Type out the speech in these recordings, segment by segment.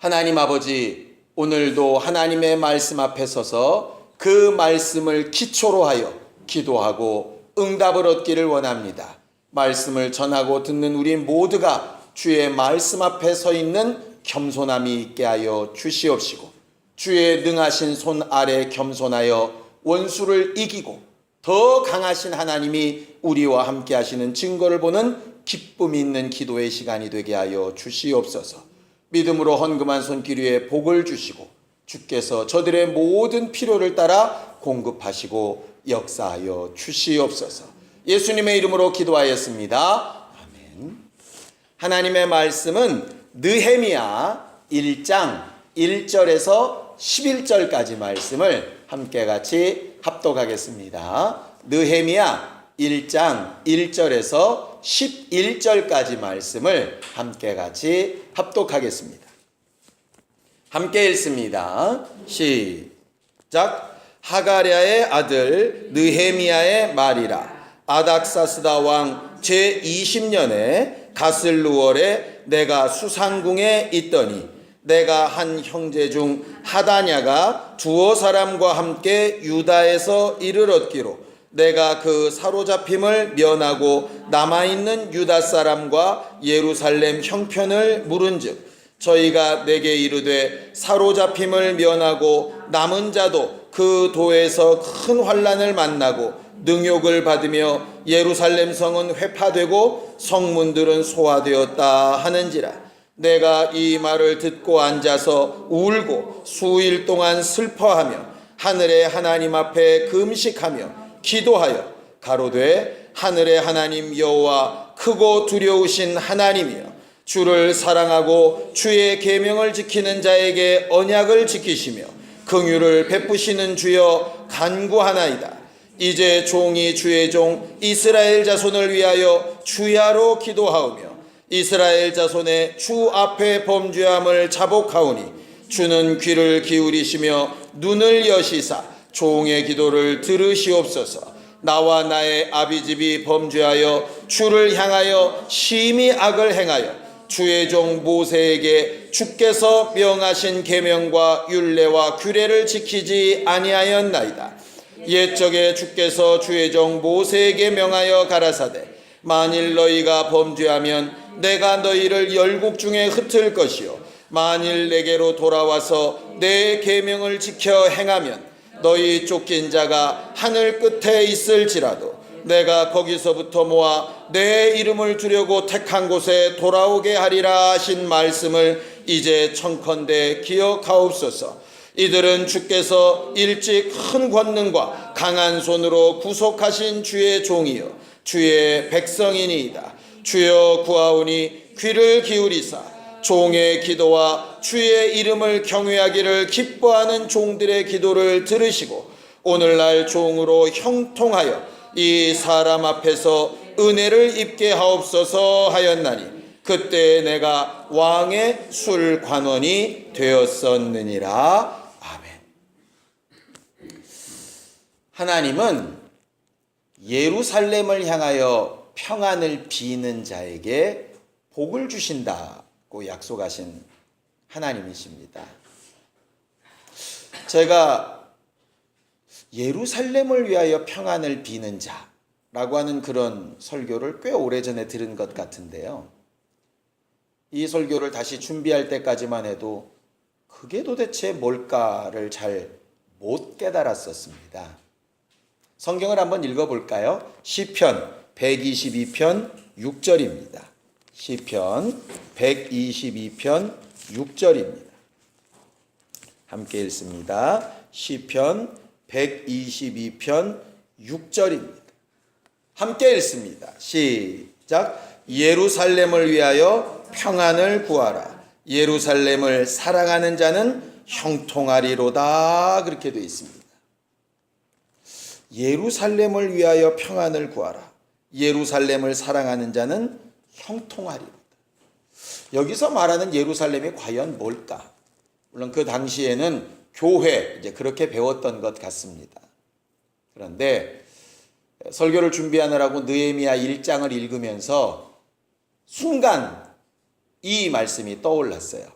하나님 아버지, 오늘도 하나님의 말씀 앞에 서서 그 말씀을 기초로 하여 기도하고 응답을 얻기를 원합니다. 말씀을 전하고 듣는 우리 모두가 주의 말씀 앞에 서 있는 겸손함이 있게 하여 주시옵시고 주의 능하신 손 아래 겸손하여 원수를 이기고 더 강하신 하나님이 우리와 함께 하시는 증거를 보는 기쁨 있는 기도의 시간이 되게 하여 주시옵소서. 믿음으로 헌금한 손길 위에 복을 주시고 주께서 저들의 모든 필요를 따라 공급하시고 역사하여 주시옵소서. 예수님의 이름으로 기도하였습니다. 아멘. 하나님의 말씀은 느헤미야 1장 1절에서 11절까지 말씀을 함께 같이 합독하겠습니다. 느헤미야 1장 1절에서 11절까지 말씀을 함께 같이 합독하겠습니다. 함께 읽습니다. 시작. 하가랴의 아들 느헤미야의 말이라. 아닥사스다 왕 제 20년에 가슬루월에 내가 수상궁에 있더니 내가 한 형제 중 하다냐가 두어 사람과 함께 유다에서 이를 얻기로 내가 그 사로잡힘을 면하고 남아있는 유다 사람과 예루살렘 형편을 물은즉 저희가 내게 이르되 사로잡힘을 면하고 남은 자도 그 도에서 큰 환란을 만나고 능욕을 받으며 예루살렘 성은 회파되고 성문들은 소화되었다 하는지라. 내가 이 말을 듣고 앉아서 울고 수일 동안 슬퍼하며 하늘의 하나님 앞에 금식하며 기도하여 가로되 하늘의 하나님 여호와 크고 두려우신 하나님이여 주를 사랑하고 주의 계명을 지키는 자에게 언약을 지키시며 긍휼을 베푸시는 주여 간구하나이다. 이제 종이 주의 종 이스라엘 자손을 위하여 주야로 기도하오며 이스라엘 자손의 주 앞에 범죄함을 자복하오니 주는 귀를 기울이시며 눈을 여시사 종의 기도를 들으시옵소서. 나와 나의 아비집이 범죄하여 주를 향하여 심히 악을 행하여 주의 종 모세에게 주께서 명하신 계명과 율례와 규례를 지키지 아니하였나이다. 옛적에 주께서 주의 종 모세에게 명하여 가라사대 만일 너희가 범죄하면 내가 너희를 열국 중에 흩을 것이요 만일 내게로 돌아와서 내 계명을 지켜 행하면 너희 쫓긴 자가 하늘 끝에 있을지라도 내가 거기서부터 모아 내 이름을 두려고 택한 곳에 돌아오게 하리라 하신 말씀을 이제 청컨대 기억하옵소서. 이들은 주께서 일찍 큰 권능과 강한 손으로 구속하신 주의 종이요 주의 백성이니이다. 주여 구하오니 귀를 기울이사 종의 기도와 주의 이름을 경외하기를 기뻐하는 종들의 기도를 들으시고 오늘날 종으로 형통하여 이 사람 앞에서 은혜를 입게 하옵소서 하였나니 그때 내가 왕의 술 관원이 되었었느니라 아멘. 하나님은 예루살렘을 향하여 평안을 비는 자에게 복을 주신다 고 약속하신 하나님이십니다. 제가 예루살렘을 위하여 평안을 비는 자라고 하는 그런 설교를 꽤 오래전에 들은 것 같은데요. 이 설교를 다시 준비할 때까지만 해도 그게 도대체 뭘까를 잘 못 깨달았었습니다. 성경을 한번 읽어볼까요? 시편 122편 6절입니다. 시편 122편 6절입니다. 함께 읽습니다. 시편 122편 6절입니다. 함께 읽습니다. 시작. 예루살렘을 위하여 평안을 구하라. 예루살렘을 사랑하는 자는 형통하리로다. 그렇게 되어 있습니다. 예루살렘을 위하여 평안을 구하라. 예루살렘을 사랑하는 자는 형통하리로다. 여기서 말하는 예루살렘이 과연 뭘까? 물론 그 당시에는 교회 이제 그렇게 배웠던 것 같습니다. 그런데 설교를 준비하느라고 느헤미야 1장을 읽으면서 순간 이 말씀이 떠올랐어요.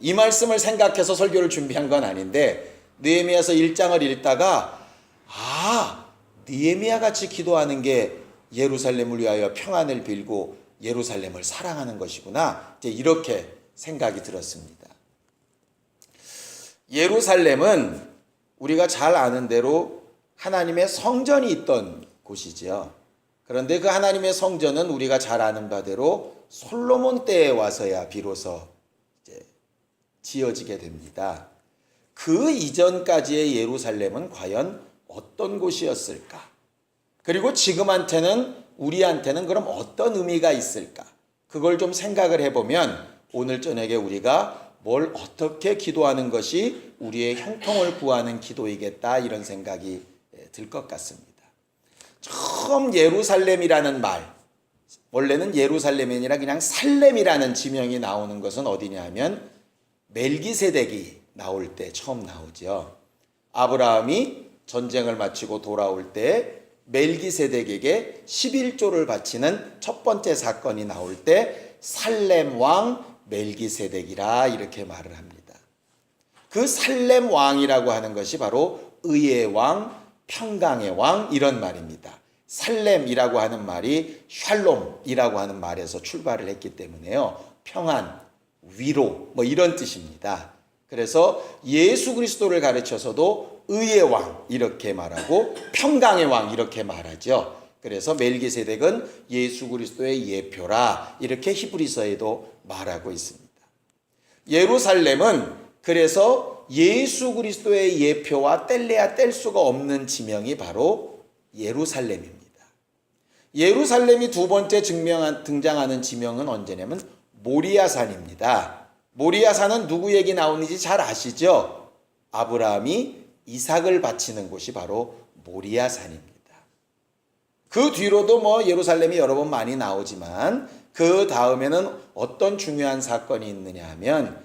이 말씀을 생각해서 설교를 준비한 건 아닌데 느헤미야서 1장을 읽다가 아 느헤미야 같이 기도하는 게 예루살렘을 위하여 평안을 빌고 예루살렘을 사랑하는 것이구나 이제 이렇게 생각이 들었습니다. 예루살렘은 우리가 잘 아는 대로 하나님의 성전이 있던 곳이지요. 그런데 그 하나님의 성전은 우리가 잘 아는 바대로 솔로몬 때에 와서야 비로소 지어지게 됩니다. 그 이전까지의 예루살렘은 과연 어떤 곳이었을까? 그리고 지금한테는 우리한테는 그럼 어떤 의미가 있을까? 그걸 좀 생각을 해보면 오늘 저녁에 우리가 뭘 어떻게 기도하는 것이 우리의 형통을 구하는 기도이겠다 이런 생각이 들 것 같습니다. 처음 예루살렘이라는 말, 원래는 예루살렘이 아니라 그냥 살렘이라는 지명이 나오는 것은 어디냐 하면 멜기세덱이 나올 때 처음 나오죠. 아브라함이 전쟁을 마치고 돌아올 때 멜기세덱에게 11조를 바치는 첫 번째 사건이 나올 때 살렘 왕 멜기세덱이라 이렇게 말을 합니다. 그 살렘 왕이라고 하는 것이 바로 의의 왕, 평강의 왕 이런 말입니다. 살렘이라고 하는 말이 샬롬이라고 하는 말에서 출발을 했기 때문에요. 평안, 위로 뭐 이런 뜻입니다. 그래서 예수 그리스도를 가르쳐서도 의의 왕 이렇게 말하고 평강의 왕 이렇게 말하죠. 그래서 멜기세덱은 예수 그리스도의 예표라 이렇게 히브리서에도 말하고 있습니다. 예루살렘은 그래서 예수 그리스도의 예표와 뗄래야 뗄 수가 없는 지명이 바로 예루살렘입니다. 예루살렘이 두 번째 증명한, 등장하는 지명은 언제냐면 모리아산입니다. 모리아산은 누구 얘기 나오는지 잘 아시죠? 아브라함이 이삭을 바치는 곳이 바로 모리아산입니다. 그 뒤로도 뭐 예루살렘이 여러 번 많이 나오지만 그 다음에는 어떤 중요한 사건이 있느냐 하면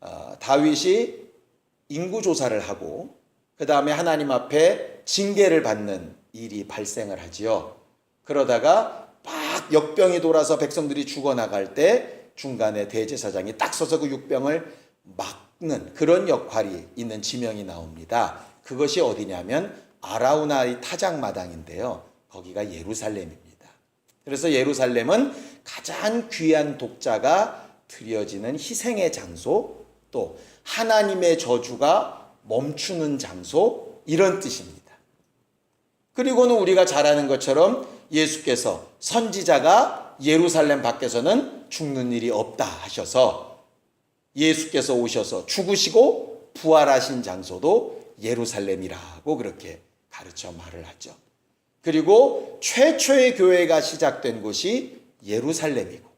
어, 다윗이 인구 조사를 하고 그 다음에 하나님 앞에 징계를 받는 일이 발생을 하지요. 그러다가 막 역병이 돌아서 백성들이 죽어나갈 때 중간에 대제사장이 딱 서서 그 육병을 막 는 그런 역할이 있는 지명이 나옵니다. 그것이 어디냐면 아라우나의 타작 마당인데요. 거기가 예루살렘입니다. 그래서 예루살렘은 가장 귀한 독자가 드려지는 희생의 장소 또 하나님의 저주가 멈추는 장소 이런 뜻입니다. 그리고는 우리가 잘 아는 것처럼 예수께서 선지자가 예루살렘 밖에서는 죽는 일이 없다 하셔서 예수께서 오셔서 죽으시고 부활하신 장소도 예루살렘이라고 그렇게 가르쳐 말을 하죠. 그리고 최초의 교회가 시작된 곳이 예루살렘이고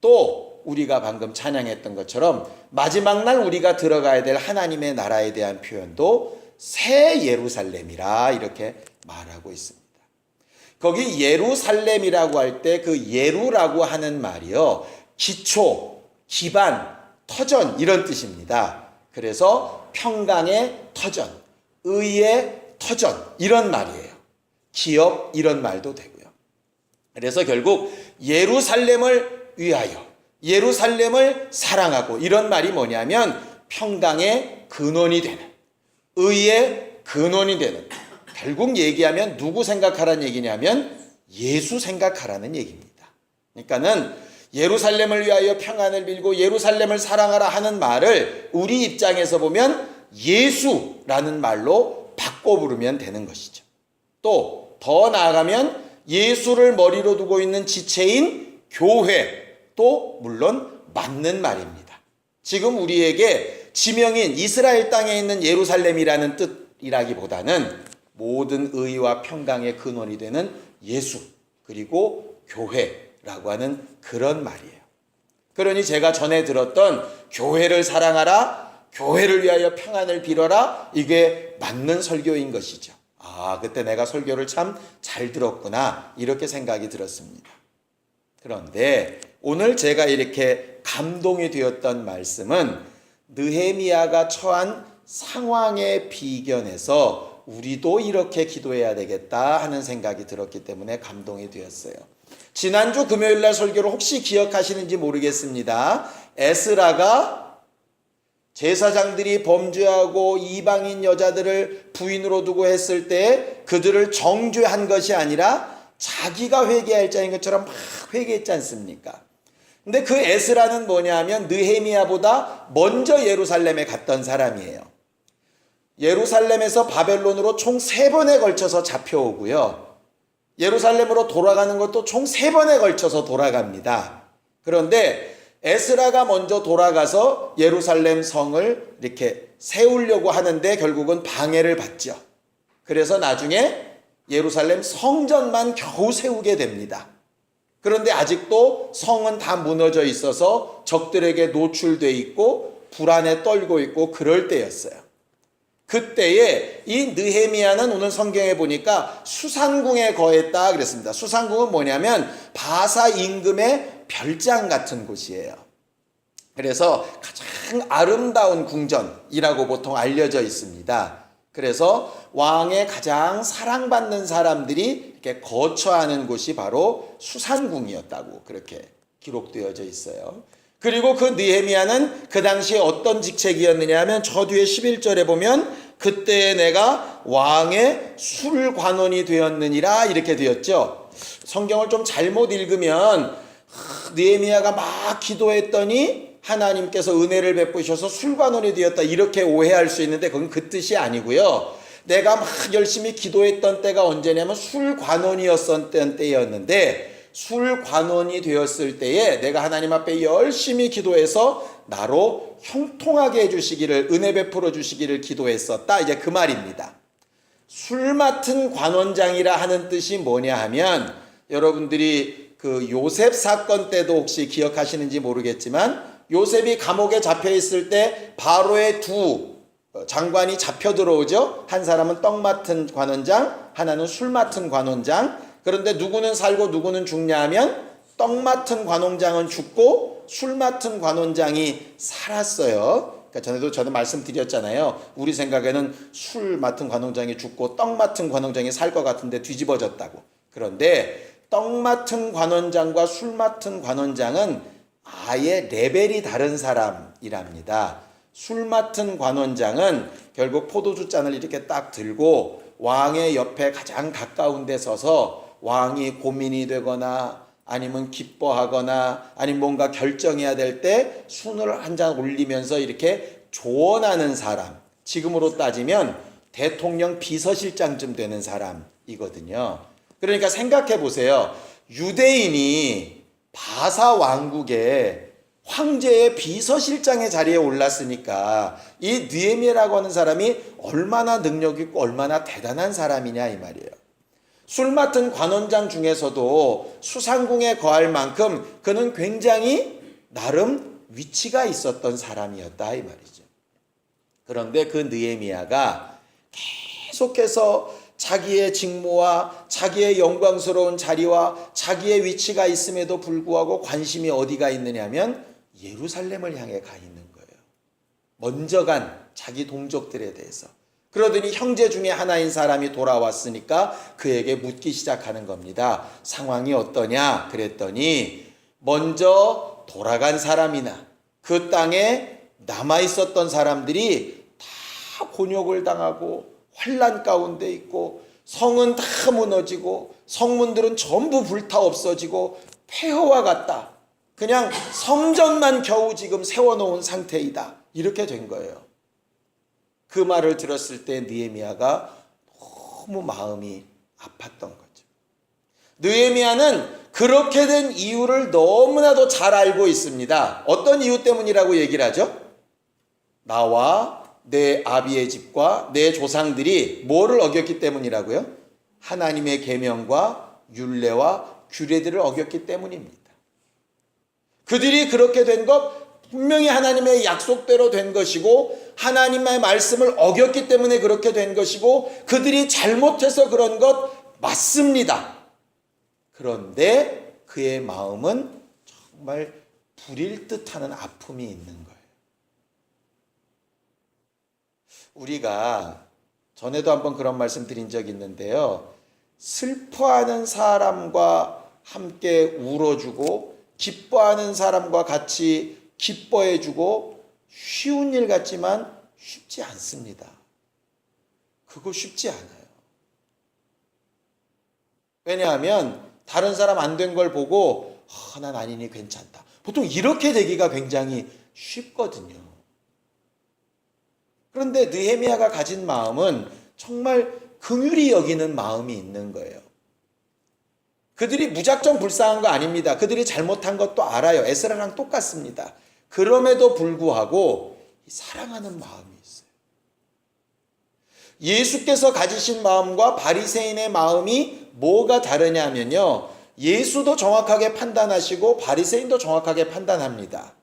또 우리가 방금 찬양했던 것처럼 마지막 날 우리가 들어가야 될 하나님의 나라에 대한 표현도 새 예루살렘이라 이렇게 말하고 있습니다. 거기 예루살렘이라고 할 때 그 예루라고 하는 말이요. 기초, 기반, 터전 이런 뜻입니다. 그래서 평강의 터전, 의의 터전 이런 말이에요. 기업 이런 말도 되고요. 그래서 결국 예루살렘을 위하여 예루살렘을 사랑하고 이런 말이 뭐냐면 평강의 근원이 되는 의의 근원이 되는 결국 얘기하면 누구 생각하라는 얘기냐면 예수 생각하라는 얘기입니다. 그러니까는 예루살렘을 위하여 평안을 빌고 예루살렘을 사랑하라 하는 말을 우리 입장에서 보면 예수라는 말로 바꿔 부르면 되는 것이죠. 또 더 나아가면 예수를 머리로 두고 있는 지체인 교회 또 물론 맞는 말입니다. 지금 우리에게 지명인 이스라엘 땅에 있는 예루살렘이라는 뜻이라기보다는 모든 의와 평강의 근원이 되는 예수 그리고 교회 라고 하는 그런 말이에요. 그러니 제가 전에 들었던 교회를 사랑하라, 교회를 위하여 평안을 빌어라 이게 맞는 설교인 것이죠. 아, 그때 내가 설교를 참 잘 들었구나 이렇게 생각이 들었습니다. 그런데 오늘 제가 이렇게 감동이 되었던 말씀은 느헤미야가 처한 상황에 비견해서 우리도 이렇게 기도해야 되겠다 하는 생각이 들었기 때문에 감동이 되었어요. 지난주 금요일 날 설교를 혹시 기억하시는지 모르겠습니다. 에스라가 제사장들이 범죄하고 이방인 여자들을 부인으로 두고 했을 때 그들을 정죄한 것이 아니라 자기가 회개할 자인 것처럼 막 회개했지 않습니까? 근데 그 에스라는 뭐냐면 느헤미야보다 먼저 예루살렘에 갔던 사람이에요. 예루살렘에서 바벨론으로 총 세 번에 걸쳐서 잡혀오고요. 예루살렘으로 돌아가는 것도 총 세 번에 걸쳐서 돌아갑니다. 그런데 에스라가 먼저 돌아가서 예루살렘 성을 이렇게 세우려고 하는데 결국은 방해를 받죠. 그래서 나중에 예루살렘 성전만 겨우 세우게 됩니다. 그런데 아직도 성은 다 무너져 있어서 적들에게 노출돼 있고 불안에 떨고 있고 그럴 때였어요. 그때에 이 느헤미야는 오늘 성경에 보니까 수산궁에 거했다 그랬습니다. 수산궁은 뭐냐면 바사 임금의 별장 같은 곳이에요. 그래서 가장 아름다운 궁전이라고 보통 알려져 있습니다. 그래서 왕의 가장 사랑받는 사람들이 이렇게 거처하는 곳이 바로 수산궁이었다고 그렇게 기록되어져 있어요. 그리고 그 느헤미야는 그 당시에 어떤 직책이었느냐 하면 저 뒤에 11절에 보면 그때 내가 왕의 술관원이 되었느니라 이렇게 되었죠. 성경을 좀 잘못 읽으면 느헤미야가 막 기도했더니 하나님께서 은혜를 베푸셔서 술관원이 되었다 이렇게 오해할 수 있는데 그건 그 뜻이 아니고요. 내가 막 열심히 기도했던 때가 언제냐면 술관원이었던 때였는데 술관원이 되었을 때에 내가 하나님 앞에 열심히 기도해서 나로 형통하게 해주시기를 은혜 베풀어 주시기를 기도했었다 이제 그 말입니다. 술 맡은 관원장이라 하는 뜻이 뭐냐 하면 여러분들이 그 요셉 사건 때도 혹시 기억하시는지 모르겠지만 요셉이 감옥에 잡혀 있을 때 바로의 두 장관이 잡혀 들어오죠. 한 사람은 떡 맡은 관원장, 하나는 술 맡은 관원장. 그런데 누구는 살고 누구는 죽냐 하면 떡 맡은 관원장은 죽고 술 맡은 관원장이 살았어요. 그러니까 전에도 저는 말씀드렸잖아요. 우리 생각에는 술 맡은 관원장이 죽고 떡 맡은 관원장이 살 것 같은데 뒤집어졌다고. 그런데 떡 맡은 관원장과 술 맡은 관원장은 아예 레벨이 다른 사람이랍니다. 술 맡은 관원장은 결국 포도주 잔을 이렇게 딱 들고 왕의 옆에 가장 가까운 데 서서 왕이 고민이 되거나 아니면 기뻐하거나 아니면 뭔가 결정해야 될 때 순을 한 잔 올리면서 이렇게 조언하는 사람. 지금으로 따지면 대통령 비서실장쯤 되는 사람이거든요. 그러니까 생각해 보세요. 유대인이 바사 왕국에 황제의 비서실장의 자리에 올랐으니까 이 느헤미야라고 하는 사람이 얼마나 능력 있고 얼마나 대단한 사람이냐 이 말이에요. 술 맡은 관원장 중에서도 수상궁에 거할 만큼 그는 굉장히 나름 위치가 있었던 사람이었다 이 말이죠. 그런데 그 느헤미야가 계속해서 자기의 직무와 자기의 영광스러운 자리와 자기의 위치가 있음에도 불구하고 관심이 어디가 있느냐면 예루살렘을 향해 가 있는 거예요. 먼저 간 자기 동족들에 대해서. 그러더니 형제 중에 하나인 사람이 돌아왔으니까 그에게 묻기 시작하는 겁니다. 상황이 어떠냐? 그랬더니 먼저 돌아간 사람이나 그 땅에 남아 있었던 사람들이 다 곤욕을 당하고 환란 가운데 있고 성은 다 무너지고 성문들은 전부 불타 없어지고 폐허와 같다. 그냥 성전만 겨우 지금 세워놓은 상태이다. 이렇게 된 거예요. 그 말을 들었을 때 느헤미야가 너무 마음이 아팠던 거죠. 느헤미야는 그렇게 된 이유를 너무나도 잘 알고 있습니다. 어떤 이유 때문이라고 얘기를 하죠? 나와 내 아비의 집과 내 조상들이 뭐를 어겼기 때문이라고요? 하나님의 계명과 율례와 규례들을 어겼기 때문입니다. 그들이 그렇게 된 것 분명히 하나님의 약속대로 된 것이고 하나님의 말씀을 어겼기 때문에 그렇게 된 것이고 그들이 잘못해서 그런 것 맞습니다. 그런데 그의 마음은 정말 불일 듯하는 아픔이 있는 거예요. 우리가 전에도 한번 그런 말씀 드린 적이 있는데요. 슬퍼하는 사람과 함께 울어주고 기뻐하는 사람과 같이 기뻐해 주고 쉬운 일 같지만 쉽지 않습니다. 그거 쉽지 않아요. 왜냐하면 다른 사람 안 된 걸 보고 아, 난 아니니 괜찮다. 보통 이렇게 되기가 굉장히 쉽거든요. 그런데 느헤미야가 가진 마음은 정말 긍휼히 여기는 마음이 있는 거예요. 그들이 무작정 불쌍한 거 아닙니다. 그들이 잘못한 것도 알아요. 에스라랑 똑같습니다. 그럼에도 불구하고 사랑하는 마음이 있어요. 예수께서 가지신 마음과 바리새인의 마음이 뭐가 다르냐면요. 예수도 정확하게 판단하시고 바리새인도 정확하게 판단합니다.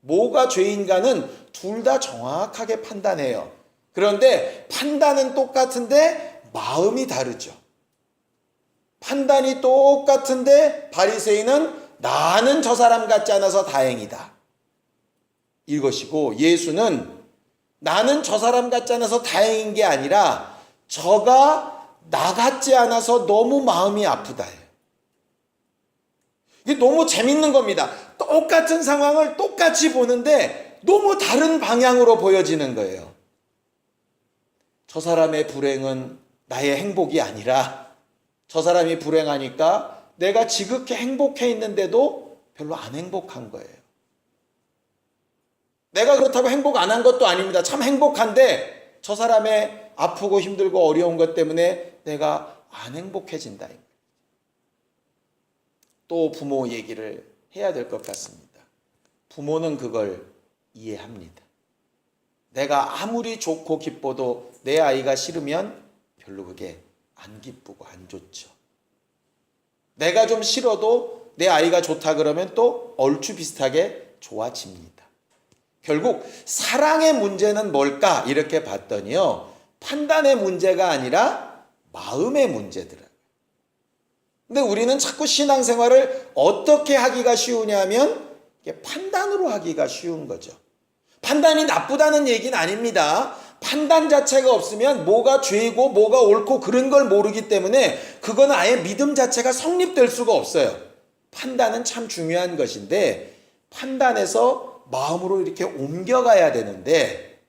뭐가 죄인가는 둘 다 정확하게 판단해요. 그런데 판단은 똑같은데 마음이 다르죠. 판단이 똑같은데 바리새인은 나는 저 사람 같지 않아서 다행이다. 이것이고 예수는 나는 저 사람 같지 않아서 다행인 게 아니라 저가 나 같지 않아서 너무 마음이 아프다. 이게 너무 재밌는 겁니다. 똑같은 상황을 똑같이 보는데 너무 다른 방향으로 보여지는 거예요. 저 사람의 불행은 나의 행복이 아니라 저 사람이 불행하니까 내가 지극히 행복해 있는데도 별로 안 행복한 거예요. 내가 그렇다고 행복 안 한 것도 아닙니다. 참 행복한데 저 사람의 아프고 힘들고 어려운 것 때문에 내가 안 행복해진다. 또 부모 얘기를 해야 될 것 같습니다. 부모는 그걸 이해합니다. 내가 아무리 좋고 기뻐도 내 아이가 싫으면 별로 그게 안 기쁘고 안 좋죠. 내가 좀 싫어도 내 아이가 좋다 그러면 또 얼추 비슷하게 좋아집니다. 결국 사랑의 문제는 뭘까 이렇게 봤더니요. 판단의 문제가 아니라 마음의 문제더라고요. 근데 우리는 자꾸 신앙생활을 어떻게 하기가 쉬우냐면 판단으로 하기가 쉬운 거죠. 판단이 나쁘다는 얘기는 아닙니다. 판단 자체가 없으면 뭐가 죄이고 뭐가 옳고 그런 걸 모르기 때문에 그거는 아예 믿음 자체가 성립될 수가 없어요. 판단은 참 중요한 것인데 판단에서 마음으로 이렇게 옮겨가야 되는데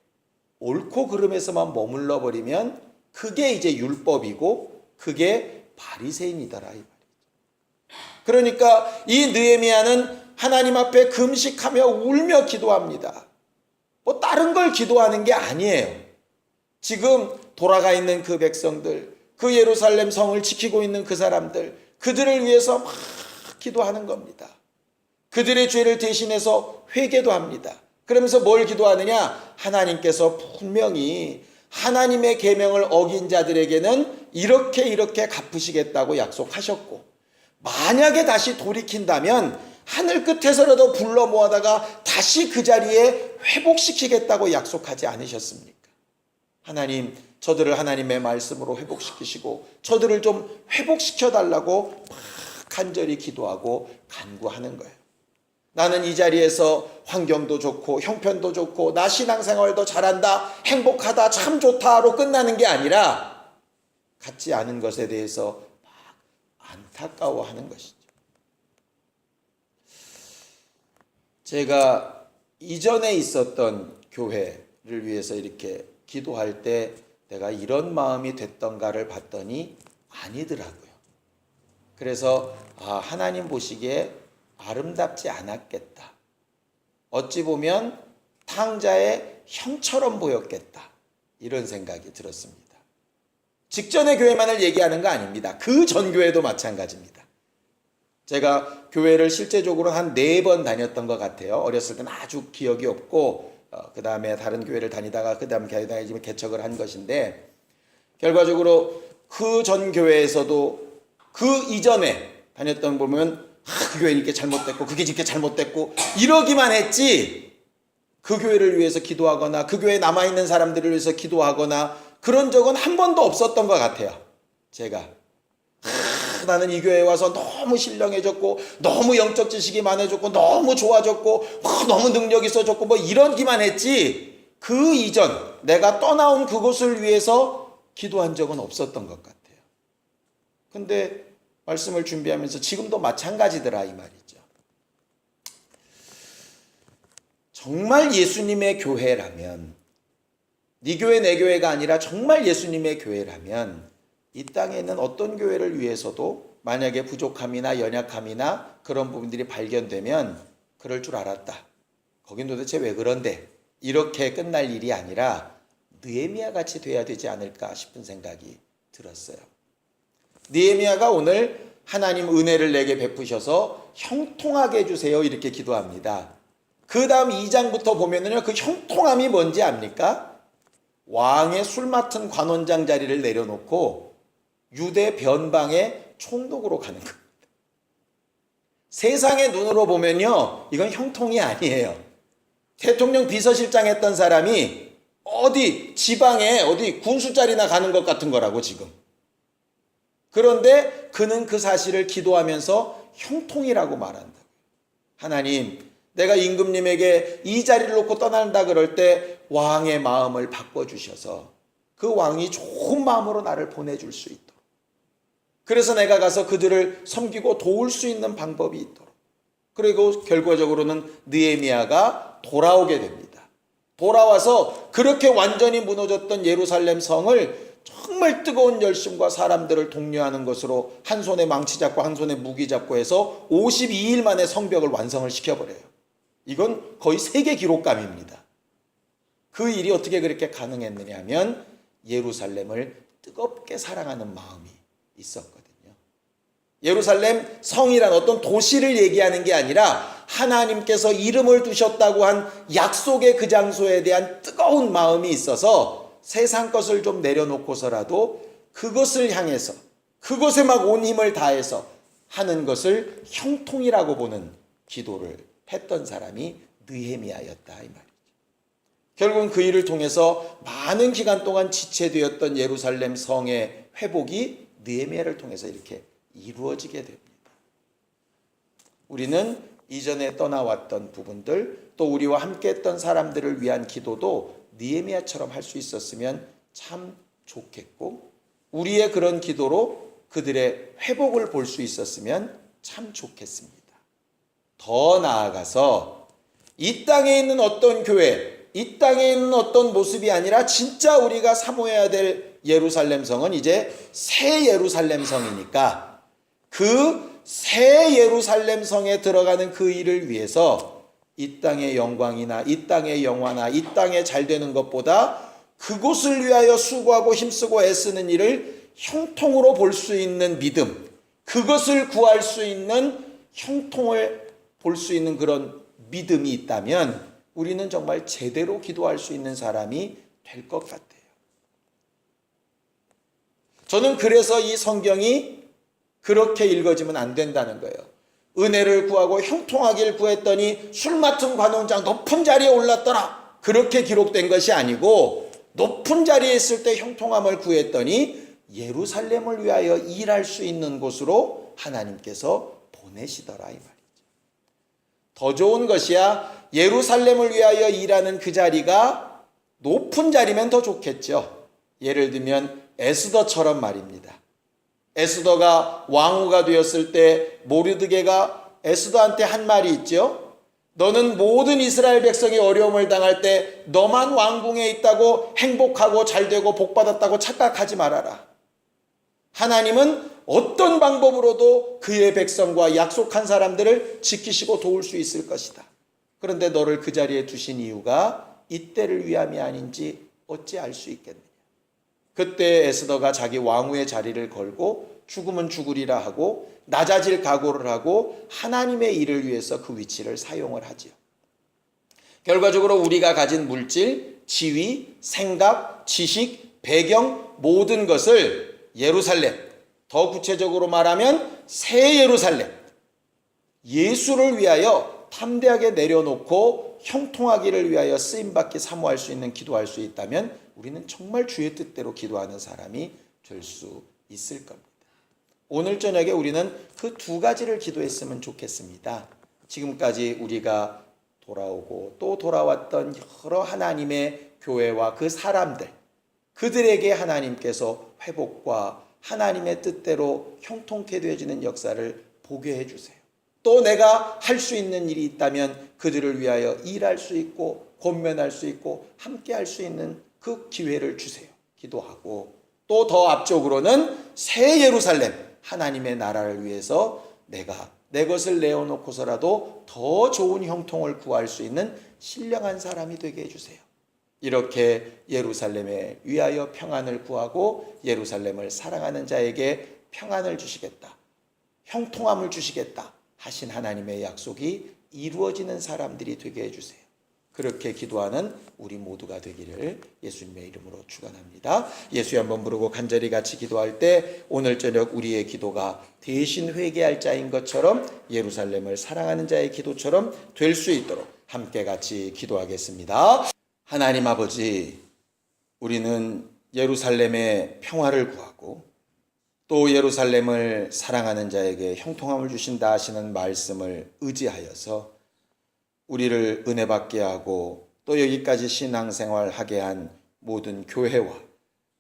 옳고 그름에서만 머물러 버리면 그게 이제 율법이고 그게 바리새인이더라 이 말이죠. 그러니까 이 느헤미야는 하나님 앞에 금식하며 울며 기도합니다. 뭐 다른 걸 기도하는 게 아니에요. 지금 돌아가 있는 그 백성들, 그 예루살렘 성을 지키고 있는 그 사람들, 그들을 위해서 막 기도하는 겁니다. 그들의 죄를 대신해서 회개도 합니다. 그러면서 뭘 기도하느냐? 하나님께서 분명히 하나님의 계명을 어긴 자들에게는 이렇게 이렇게 갚으시겠다고 약속하셨고 만약에 다시 돌이킨다면 하늘 끝에서라도 불러 모아다가 다시 그 자리에 회복시키겠다고 약속하지 않으셨습니까? 하나님, 저들을 하나님의 말씀으로 회복시키시고 저들을 좀 회복시켜 달라고 막 간절히 기도하고 간구하는 거예요. 나는 이 자리에서 환경도 좋고 형편도 좋고 나 신앙생활도 잘한다 행복하다 참 좋다로 끝나는 게 아니라 갖지 않은 것에 대해서 막 안타까워하는 것이죠. 제가 이전에 있었던 교회를 위해서 이렇게 기도할 때 내가 이런 마음이 됐던가를 봤더니 아니더라고요. 그래서 아, 하나님 보시기에 아름답지 않았겠다. 어찌 보면 탕자의 형처럼 보였겠다. 이런 생각이 들었습니다. 직전의 교회만을 얘기하는 거 아닙니다. 그 전 교회도 마찬가지입니다. 제가 교회를 실제적으로 한 네 번 다녔던 것 같아요. 어렸을 때는 아주 기억이 없고, 어, 그 다음에 다른 교회를 다니다가, 그 다음 교회에 지금 개척을 한 것인데, 결과적으로 그 전 교회에서도 그 이전에 다녔던 보면 아, 그 교회 이렇게 잘못됐고 그게 이렇게 잘못됐고 이러기만 했지 그 교회를 위해서 기도하거나 그 교회에 남아 있는 사람들을 위해서 기도하거나 그런 적은 한 번도 없었던 것 같아요. 제가 아, 나는 이 교회에 와서 너무 신령해졌고 너무 영적 지식이 많아졌고 너무 좋아졌고 뭐 너무 능력 있어졌고 뭐 이런기만 했지 그 이전 내가 떠나온 그곳을 위해서 기도한 적은 없었던 것 같아요. 근데 말씀을 준비하면서 지금도 마찬가지더라 이 말이죠. 정말 예수님의 교회라면 네 교회 내 교회가 아니라 정말 예수님의 교회라면 이 땅에 있는 어떤 교회를 위해서도 만약에 부족함이나 연약함이나 그런 부분들이 발견되면 그럴 줄 알았다. 거긴 도대체 왜 그런데 이렇게 끝날 일이 아니라 느헤미야 같이 돼야 되지 않을까 싶은 생각이 들었어요. 느헤미야가 오늘 하나님 은혜를 내게 베푸셔서 형통하게 해주세요 이렇게 기도합니다. 그 다음 2장부터 보면은요 그 형통함이 뭔지 압니까? 왕의 술 맡은 관원장 자리를 내려놓고 유대 변방의 총독으로 가는 겁니다. 세상의 눈으로 보면요 이건 형통이 아니에요. 대통령 비서실장 했던 사람이 어디 지방에 어디 군수 자리나 가는 것 같은 거라고 지금. 그런데 그는 그 사실을 기도하면서 형통이라고 말한다. 하나님, 내가 임금님에게 이 자리를 놓고 떠난다 그럴 때 왕의 마음을 바꿔주셔서 그 왕이 좋은 마음으로 나를 보내줄 수 있도록. 그래서 내가 가서 그들을 섬기고 도울 수 있는 방법이 있도록. 그리고 결과적으로는 느에미아가 돌아오게 됩니다. 돌아와서 그렇게 완전히 무너졌던 예루살렘 성을 정말 뜨거운 열심과 사람들을 독려하는 것으로 한 손에 망치 잡고 한 손에 무기 잡고 해서 52일 만에 성벽을 완성을 시켜버려요. 이건 거의 세계 기록감입니다. 그 일이 어떻게 그렇게 가능했느냐 하면 예루살렘을 뜨겁게 사랑하는 마음이 있었거든요. 예루살렘 성이란 어떤 도시를 얘기하는 게 아니라 하나님께서 이름을 두셨다고 한 약속의 그 장소에 대한 뜨거운 마음이 있어서 세상 것을 좀 내려놓고서라도 그것을 향해서 그것에 막 온 힘을 다해서 하는 것을 형통이라고 보는 기도를 했던 사람이 느헤미야였다 이 말이죠. 결국은 그 일을 통해서 많은 기간 동안 지체되었던 예루살렘 성의 회복이 느헤미야를 통해서 이렇게 이루어지게 됩니다. 우리는 이전에 떠나왔던 부분들 또 우리와 함께 했던 사람들을 위한 기도도 니에미아처럼 할 수 있었으면 참 좋겠고 우리의 그런 기도로 그들의 회복을 볼 수 있었으면 참 좋겠습니다. 더 나아가서 이 땅에 있는 어떤 교회, 이 땅에 있는 어떤 모습이 아니라 진짜 우리가 사모해야 될 예루살렘 성은 이제 새 예루살렘 성이니까 그 새 예루살렘 성에 들어가는 그 일을 위해서 이 땅의 영광이나 이 땅의 영화나 이 땅에 잘 되는 것보다 그곳을 위하여 수고하고 힘쓰고 애쓰는 일을 형통으로 볼 수 있는 믿음, 그것을 구할 수 있는 형통을 볼 수 있는 그런 믿음이 있다면 우리는 정말 제대로 기도할 수 있는 사람이 될 것 같아요. 저는 그래서 이 성경이 그렇게 읽어지면 안 된다는 거예요. 은혜를 구하고 형통하길 구했더니 술 맡은 관원장 높은 자리에 올랐더라. 그렇게 기록된 것이 아니고 높은 자리에 있을 때 형통함을 구했더니 예루살렘을 위하여 일할 수 있는 곳으로 하나님께서 보내시더라 이 말이죠. 더 좋은 것이야 예루살렘을 위하여 일하는 그 자리가 높은 자리면 더 좋겠죠. 예를 들면 에스더처럼 말입니다. 에스더가 왕후가 되었을 때 모르드게가 에스더한테 한 말이 있죠. 너는 모든 이스라엘 백성이 어려움을 당할 때 너만 왕궁에 있다고 행복하고 잘되고 복받았다고 착각하지 말아라. 하나님은 어떤 방법으로도 그의 백성과 약속한 사람들을 지키시고 도울 수 있을 것이다. 그런데 너를 그 자리에 두신 이유가 이때를 위함이 아닌지 어찌 알 수 있겠느냐. 그때 에스더가 자기 왕후의 자리를 걸고 죽으면 죽으리라 하고 낮아질 각오를 하고 하나님의 일을 위해서 그 위치를 사용을 하지요. 결과적으로 우리가 가진 물질, 지위, 생각, 지식, 배경 모든 것을 예루살렘, 더 구체적으로 말하면 새 예루살렘, 예수를 위하여 탐대하게 내려놓고 형통하기를 위하여 쓰임받기 사모할 수 있는 기도할 수 있다면 우리는 정말 주의 뜻대로 기도하는 사람이 될 수 있을 겁니다. 오늘 저녁에 우리는 그 두 가지를 기도했으면 좋겠습니다. 지금까지 우리가 돌아오고 또 돌아왔던 여러 하나님의 교회와 그 사람들, 그들에게 하나님께서 회복과 하나님의 뜻대로 형통케 되어지는 역사를 보게 해주세요. 또 내가 할 수 있는 일이 있다면 그들을 위하여 일할 수 있고 권면할 수 있고 함께 할 수 있는 그 기회를 주세요. 기도하고 또 더 앞쪽으로는 새 예루살렘 하나님의 나라를 위해서 내가 내 것을 내어놓고서라도 더 좋은 형통을 구할 수 있는 신령한 사람이 되게 해주세요. 이렇게 예루살렘에 위하여 평안을 구하고 예루살렘을 사랑하는 자에게 평안을 주시겠다. 형통함을 주시겠다. 하신 하나님의 약속이 이루어지는 사람들이 되게 해주세요. 그렇게 기도하는 우리 모두가 되기를 예수님의 이름으로 축원합니다. 예수의 한번 부르고 간절히 같이 기도할 때 오늘 저녁 우리의 기도가 대신 회개할 자인 것처럼 예루살렘을 사랑하는 자의 기도처럼 될 수 있도록 함께 같이 기도하겠습니다. 하나님 아버지, 우리는 예루살렘의 평화를 구하고 또 예루살렘을 사랑하는 자에게 형통함을 주신다 하시는 말씀을 의지하여서 우리를 은혜 받게 하고 또 여기까지 신앙생활 하게 한 모든 교회와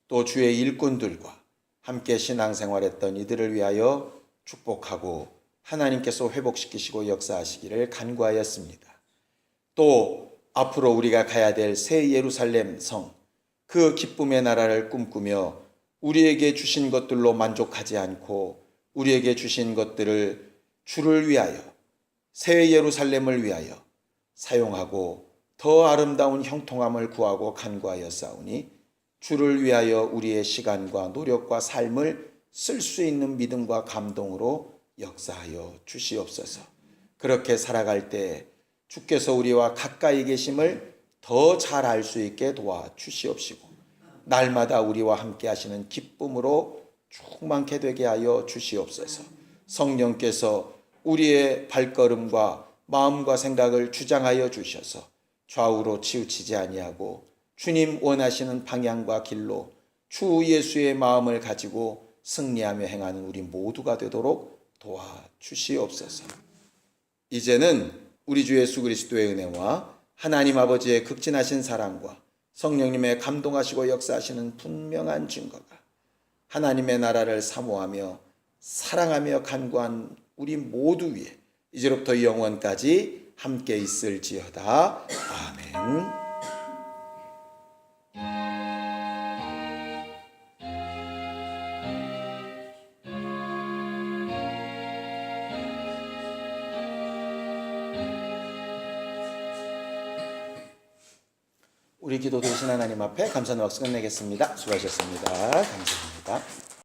또 주의 일꾼들과 함께 신앙생활했던 이들을 위하여 축복하고 하나님께서 회복시키시고 역사하시기를 간구하였습니다. 또 앞으로 우리가 가야 될 새 예루살렘 성, 그 기쁨의 나라를 꿈꾸며 우리에게 주신 것들로 만족하지 않고 우리에게 주신 것들을 주를 위하여 새 예루살렘을 위하여 사용하고 더 아름다운 형통함을 구하고 간구하여 싸우니 주를 위하여 우리의 시간과 노력과 삶을 쓸 수 있는 믿음과 감동으로 역사하여 주시옵소서. 그렇게 살아갈 때 주께서 우리와 가까이 계심을 더 잘 알 수 있게 도와 주시옵시고 날마다 우리와 함께 하시는 기쁨으로 충만케 되게 하여 주시옵소서. 성령께서 우리의 발걸음과 마음과 생각을 주장하여 주셔서 좌우로 치우치지 아니하고 주님 원하시는 방향과 길로 주 예수의 마음을 가지고 승리하며 행하는 우리 모두가 되도록 도와 주시옵소서. 이제는 우리 주 예수 그리스도의 은혜와 하나님 아버지의 극진하신 사랑과 성령님의 감동하시고 역사하시는 분명한 증거가 하나님의 나라를 사모하며 사랑하며 간구한 우리 모두 위에 이제로부터 영원까지 함께 있을지어다. 아멘. 우리 기도 되신 하나님 앞에 감사의 박수 끝내겠습니다. 수고하셨습니다. 감사합니다.